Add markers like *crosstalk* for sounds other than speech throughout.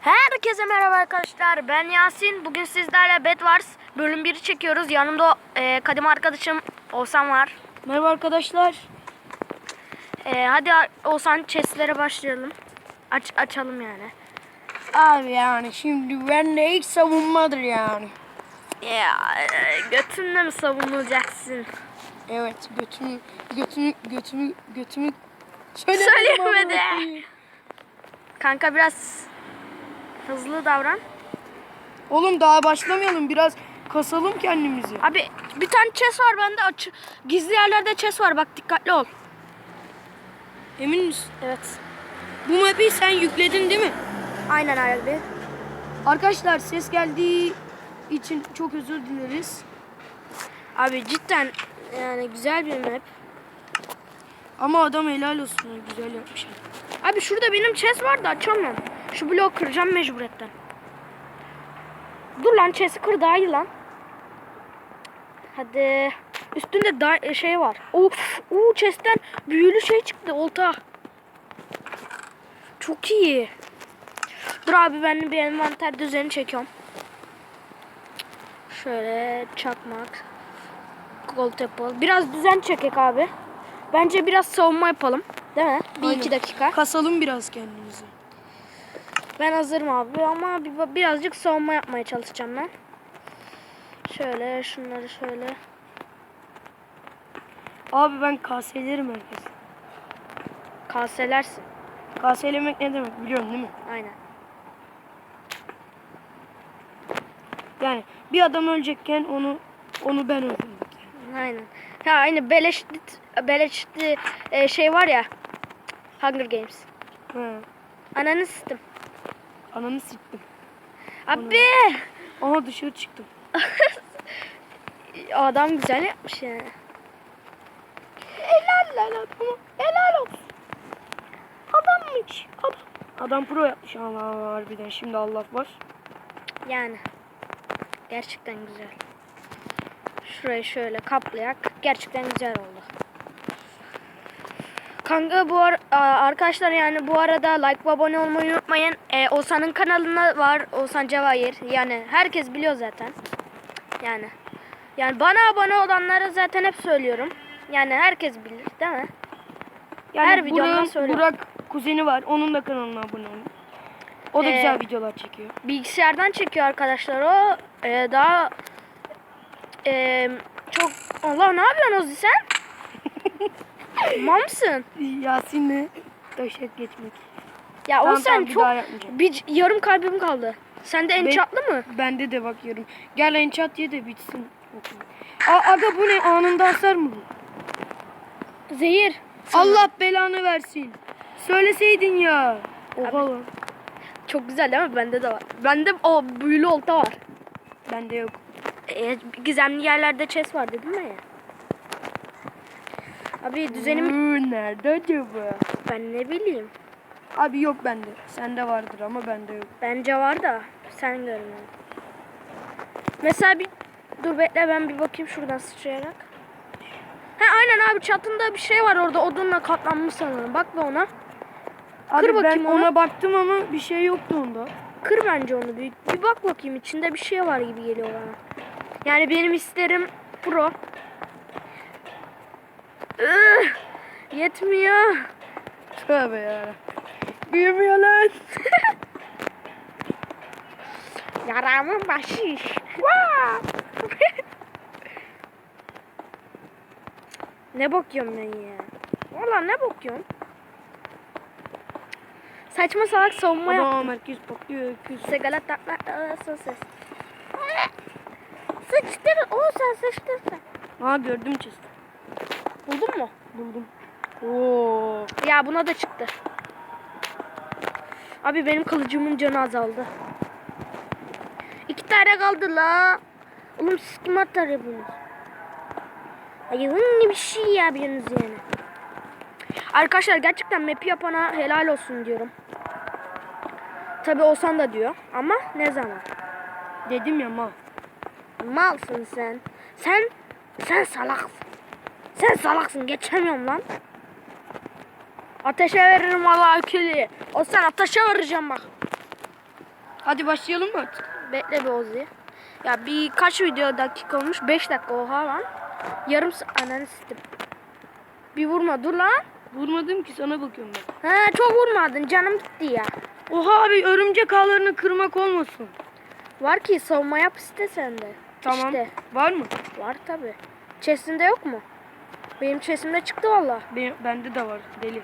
Herkese merhaba arkadaşlar. Ben Yasin. Bugün sizlerle Bed Wars bölüm 1'i çekiyoruz. Yanımda e, kadim arkadaşım Oğuzhan var. Merhaba arkadaşlar. E, hadi Oğuzhan chestlere başlayalım. Aç açalım yani. Abi yani şimdi ben de hiç savunmadır yani. Ya e, götünle mi savunulacaksın? Evet götümü götümü götümü götümü Söyleyemedi. Söyleyemedim. Kanka biraz hızlı davran. Oğlum daha başlamayalım biraz kasalım kendimizi. Abi bir tane chest var bende. Aç gizli yerlerde chest var. Bak dikkatli ol. Emin misin? Evet. Bu map'i sen yükledin değil mi? Aynen abi. Arkadaşlar ses geldiği için çok özür dileriz. Abi cidden yani güzel bir map. Ama adam helal olsun güzel yapmış. Abi şurada benim chest var da açamıyorum. Şu bloğu kıracağım mecburiyetten. Dur lan chest'i kır daha iyi lan. Hadi. Üstünde da şey var. Of, uu chest'ten büyülü şey çıktı olta. Çok iyi. Dur abi ben bir envanter düzeni çekiyorum. Şöyle çakmak. Gold apple. Biraz düzen çekek abi. Bence biraz savunma yapalım. Değil mi? Bir Aynen. iki dakika. Kasalım biraz kendimizi. Ben hazırım abi ama bir, birazcık savunma yapmaya çalışacağım ben. Şöyle şunları şöyle. Abi ben kaselerim herkes. Kaselersin. Kaselemek ne demek biliyorsun değil mi? Aynen. Yani bir adam ölecekken onu onu ben öldürmek. Aynen. Ya aynı beleşli beleşli e, şey var ya. Hunger Games. He. Ananı sistem. Ananı siktim. Abi Aha dışarı çıktım. *laughs* adam güzel yapmış yani. Helal lan adamı. Helal olsun. Adammış. Adam. Adam pro yapmış Allah harbiden. Şimdi Allah var. Yani. Gerçekten güzel. Şurayı şöyle kaplayak. Gerçekten güzel oldu. Kanka bu ar- arkadaşlar yani bu arada like ve abone olmayı unutmayın. Ee, Oğuzhan'ın kanalına var. Oğuzhan Cevahir. Yani herkes biliyor zaten. Yani. Yani bana abone olanlara zaten hep söylüyorum. Yani herkes bilir değil mi? Yani Her videomda söylüyorum. Burak kuzeni var. Onun da kanalına abone olun. O da Ee, güzel videolar çekiyor. Bilgisayardan çekiyor arkadaşlar o. Ee, daha ee, çok Allah ne yapıyorsun Ozi sen? *laughs* Mal mısın? Yasin'le taşak geçmek. Ya Tamam, o sen tamam, bir çok daha yapmayacağım. bir yarım kalbim kaldı. Sende en Ben- çatlı mı? Bende de bakıyorum. Gel enchant ye de bitsin. Aa, aga bu ne? Anında hasar mı bu? Zehir. Allah belanı versin. Söyleseydin ya. Oha lan. Çok güzel değil mi? Bende de var. Bende o büyülü olta var. Bende yok. Ee, gizemli yerlerde chest var dedim ya. Abi düzenim Hı, nerede acaba? ben ne bileyim. Abi yok bende. Sende vardır ama bende yok. Bence var da sen görmüyorsun. Mesela bir dur bekle ben bir bakayım şuradan sıçrayarak. He aynen abi çatında bir şey var orada odunla katlanmış sanırım. Bak be ona. Abi Kır bakayım ben onu. ona baktım ama bir şey yoktu onda. Kır bence onu bir. Bir bak bakayım içinde bir şey var gibi geliyor bana. Yani benim isterim pro. Ih, yetmiyor. Tövbe ya. Büyümüyor lan. *laughs* Yaramın başı. *laughs* Ne bakıyorum ben ya? Valla ne bakıyorum? Saçma salak savunma yap. Adam herkes bakıyor. Sigara takla arasın ses. Sıçtır. O sen sıçtır sen. Aa gördüm chest. Buldun mu? Buldum. Oo. Ya buna da çıktı. Abi benim kılıcımın canı azaldı. İki tane kaldı la. Oğlum siz kim atar yapıyorsunuz? Hayvan ne bir şey yapıyorsunuz yani. Arkadaşlar gerçekten map'i yapana helal olsun diyorum. Tabi olsan da diyor ama ne zaman? Dedim ya ma. Malsın sen. Sen sen salaksın. Sen salaksın geçemiyorum lan. Ateşe veririm vallahi külü. O sen ateşe vereceğim bak. Hadi başlayalım mı artık? Bekle bir Ozi. Ya bir kaç video dakika olmuş? 5 dakika oha lan. Yarım saat ananı sistim. Bir vurma dur lan. Vurmadım ki sana bakıyorum ben. He çok vurmadın canım gitti ya. Oha abi örümcek ağlarını kırmak olmasın. Var ki savunma yap iste sende. Tamam. İşte Var mı? var tabi. Chest'inde yok mu? Benim chest'imde çıktı valla. Be- bende de var deli.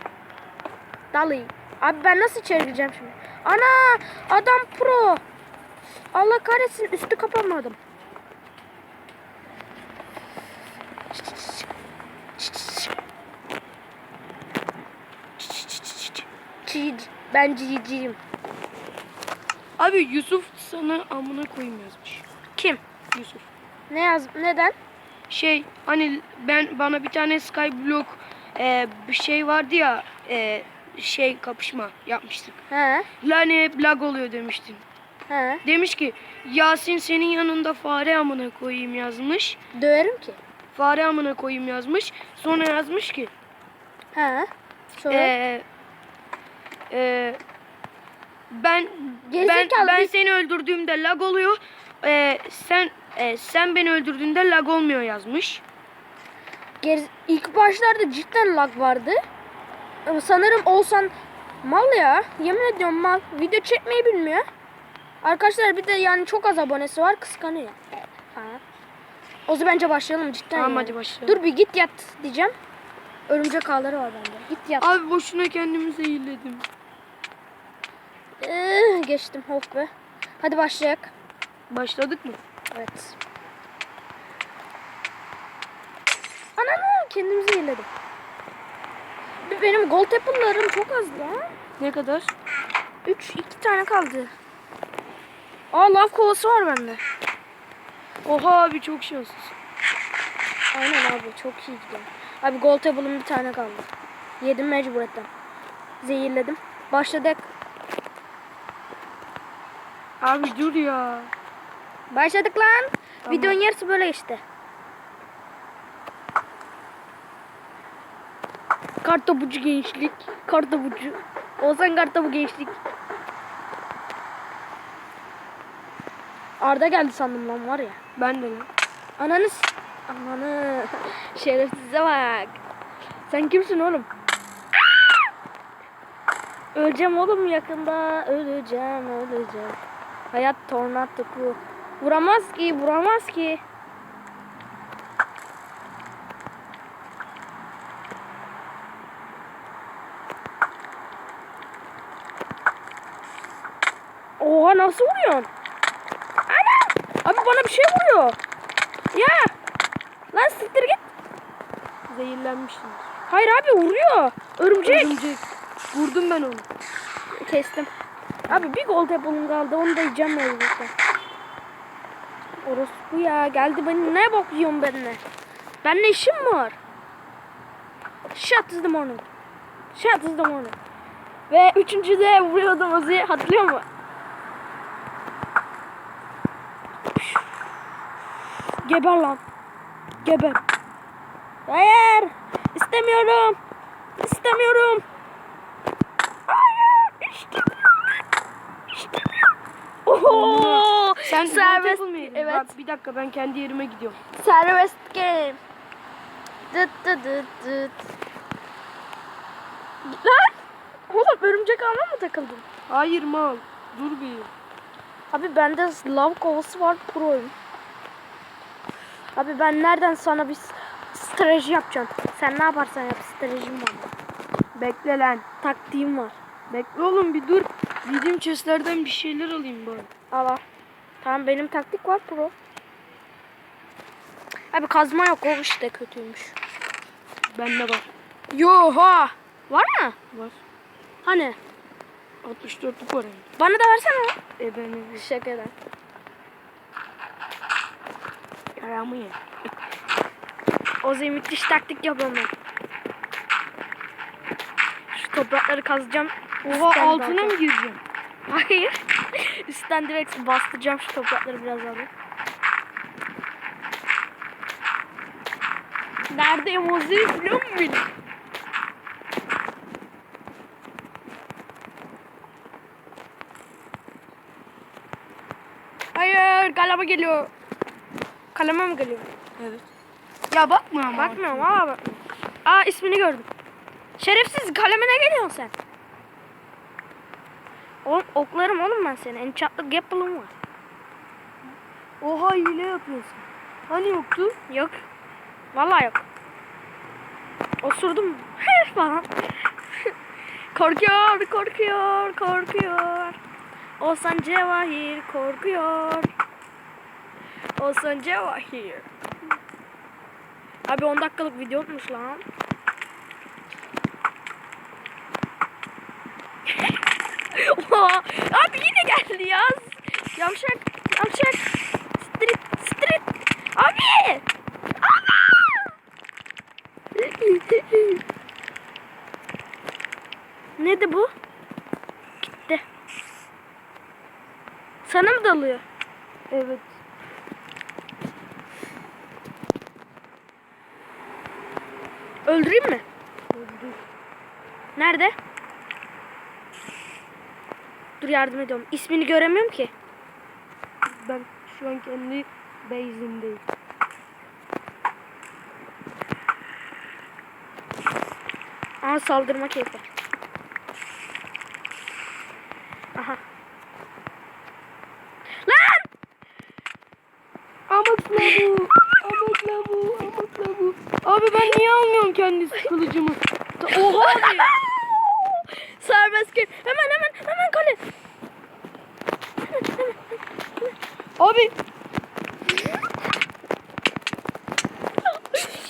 Dalı. Abi ben nasıl içeri gireceğim şimdi? Ana adam pro. Allah kahretsin üstü kapamadım. Çiğ- Ben ciciyim. Abi Yusuf sana amına koyayım yazmış. Kim? Yusuf. Ne yaz? Neden? Şey hani ben bana bir tane Skyblock e, bir şey vardı ya e, şey kapışma yapmıştık. He. Lani hep lag oluyor demiştin. He. Demiş ki Yasin senin yanında fare amına koyayım yazmış. Döverim ki. Fare amına koyayım yazmış. Sonra yazmış ki He. Sonra e, e, ben ben, Gerizekalı ben bir- seni öldürdüğümde lag oluyor. E, sen e, sen beni öldürdüğünde lag olmuyor yazmış. Geri- ilk başlarda cidden lag vardı. Ama sanırım olsan mal ya. Yemin ediyorum mal. Video çekmeyi bilmiyor. Arkadaşlar bir de yani çok az abonesi var kıskanıyor. Ha. O zaman bence başlayalım cidden. Tamam, yani. hadi başlayalım. Dur bir git yat diyeceğim. Örümcek ağları var bende. Git yat. Abi boşuna kendimi zehirledim. Ee, geçtim of be. Hadi başlayak. Başladık mı? Evet. Ananı kendimizi yeledim. Bir Benim gold apple'larım çok az lan. Ne kadar? 3 2 tane kaldı. Aa lav kovası var bende. Oha abi çok şanslısın. Aynen abi çok iyi gidiyor. Abi gold apple'ım bir tane kaldı. Yedim mecburiyetten. Zehirledim. Başladık. Abi dur ya. Başladık lan. Tamam. Videonun yarısı böyle işte. Kartopucu gençlik. Kartopucu. Olsan kartopu gençlik. Arda geldi sandım lan var ya. Ben de lan. Ananı Ananı. *laughs* Şerefsize bak. Sen kimsin oğlum? Öleceğim oğlum yakında. Öleceğim, öleceğim. Hayat tornado bu. Vuramaz ki, vuramaz ki. Oha nasıl vuruyorsun? Ana! Abi bana bir şey vuruyor. Ya! Lan siktir git. Zehirlenmişsin. Hayır abi vuruyor. Örümcek. Örümcek. Vurdum ben onu. Kestim. Abi bir gold apple'ım kaldı. Onu da yiyeceğim mecburen. Orospu ya. Geldi beni ne bok yiyorsun benimle? Benimle işim var? Shut is the morning. Shut is the morning. Ve üçüncüde vuruyordum Ozi. Hatırlıyor musun? Geber lan. Geber. Hayır. İstemiyorum. İstemiyorum. Hayır. İstemiyorum. İstemiyorum. Oho. Sen serbest. Evet. Bak bir dakika ben kendi yerime gidiyorum. Serbest game. Dıt dıt dıt dıt. Lan. Oğlum örümcek ağına mı takıldın? Hayır mal. Dur bir. Abi bende lav kovası var proyum. Abi ben nereden sana bir strateji yapacağım. Sen ne yaparsan yap stratejim var. Bekle lan. Taktiğim var. Bekle oğlum bir dur. Yediğim chestlerden bir şeyler alayım bari. Al al. Tamam benim taktik var pro. Abi kazma yok o işte kötüymüş. Bende var. Yoha. Var mı? Var. Hani? 64'lük var. Bana da versene. E ben Şaka eden. yaramı ye. O zaman müthiş taktik ben. Şu toprakları kazacağım. Oha altına mı gireceğim? Hayır. *laughs* Üstten direkt bastıracağım şu toprakları biraz abi. Neredeyim Ozi? Biliyor musun? Hayır kaleme geliyor. Kaleme mi geliyor? Evet. Ya. Bakmıyorum bakmıyorum. Aa ismini gördüm. Şerefsiz kaleme ne geliyorsun sen? Oğlum oklarım oğlum ben seni. Enchantlı Gapple'ım var. Oha hile yapıyorsun. Hani yoktu? Yok. Vallahi yok. Osurdum *laughs* falan. korkuyor, korkuyor, korkuyor. Olsan Cevahir korkuyor. Olsan Cevahir. Abi 10 dakikalık video olmuş lan. Oha, Abi yine geldi ya. Yavşak, yavşak. Street, street. Abi! Neydi bu? Gitti. Sana mı dalıyor? Evet. Öldüreyim mi? Öldü. Nerede? Dur yardım ediyorum. İsmini göremiyorum ki. Ben şu an kendi base'imdeyim. Aha saldırma keyfi. Aha. Lan! Amakla bu. Amakla bu. Amakla bu. Abi ben niye almıyorum kendi kılıcımı? *laughs* Oha abi. Serbest gel. Hemen hemen hemen kale. Abi.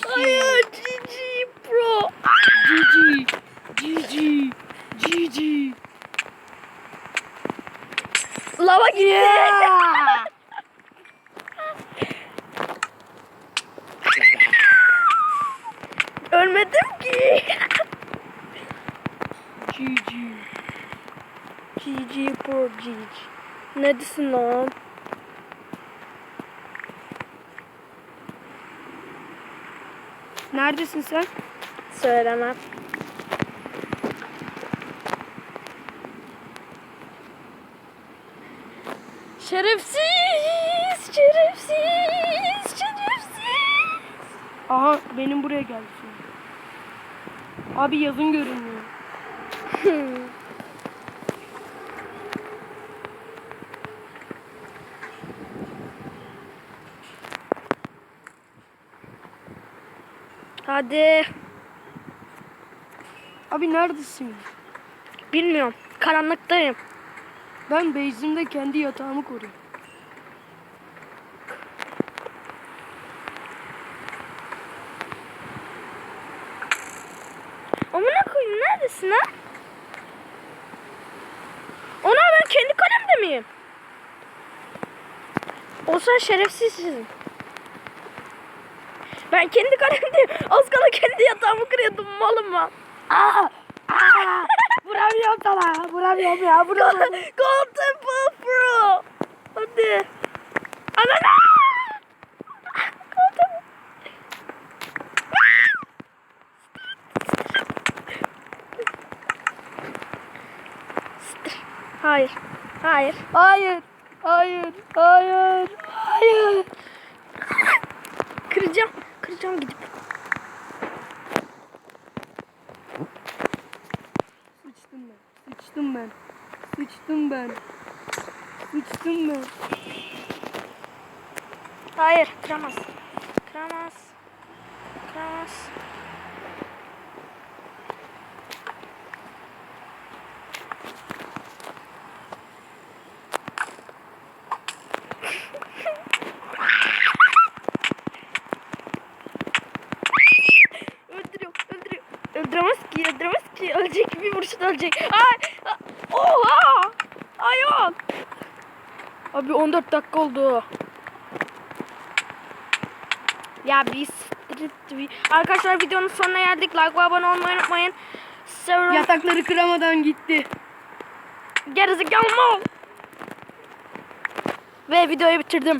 Hayır GG bro. GG. GG. GG. Lava gitti. Yeah. Ölmedim ki. GG. GG GG. Neredesin lan? Neredesin sen? Söylemem. Şerefsiz, şerefsiz, şerefsiz. Aha benim buraya geldi. Abi yazın görünmüyor. *laughs* Hadi. Abi neredesin? Bilmiyorum. Karanlıktayım. Ben base'imde kendi yatağımı koruyorum. Amına koyayım neredesin ha? Ona ben kendi kalemde miyim? O sen şerefsizsin. Ben kendi kalemdeyim. Az kala kendi yatağımı kırıyordum malım ben. Aa! Aa! Vuramıyorum sana. Vuramıyorum ya. Vuramıyorum. Golden Ball Pro. Hadi. Anana. Golden Hayır. Hayır. Hayır. Hayır. Hayır. Hayır. Kıracağım. Kıracağım gidip. Sıçtım ben. Sıçtım ben. Sıçtım ben. Sıçtım ben. Hayır. Kıramaz. Kıramaz. Kıramaz. Öldüremez ki. Ölecek, bir vuruşta ölecek. Ay, oha! Ay yok. Abi 14 dakika oldu. Ya biz arkadaşlar videonun sonuna geldik. Like ve abone olmayı unutmayın. Seviyorum. Yatakları kıramadan gitti. Gerizekalı mal. Ve videoyu bitirdim.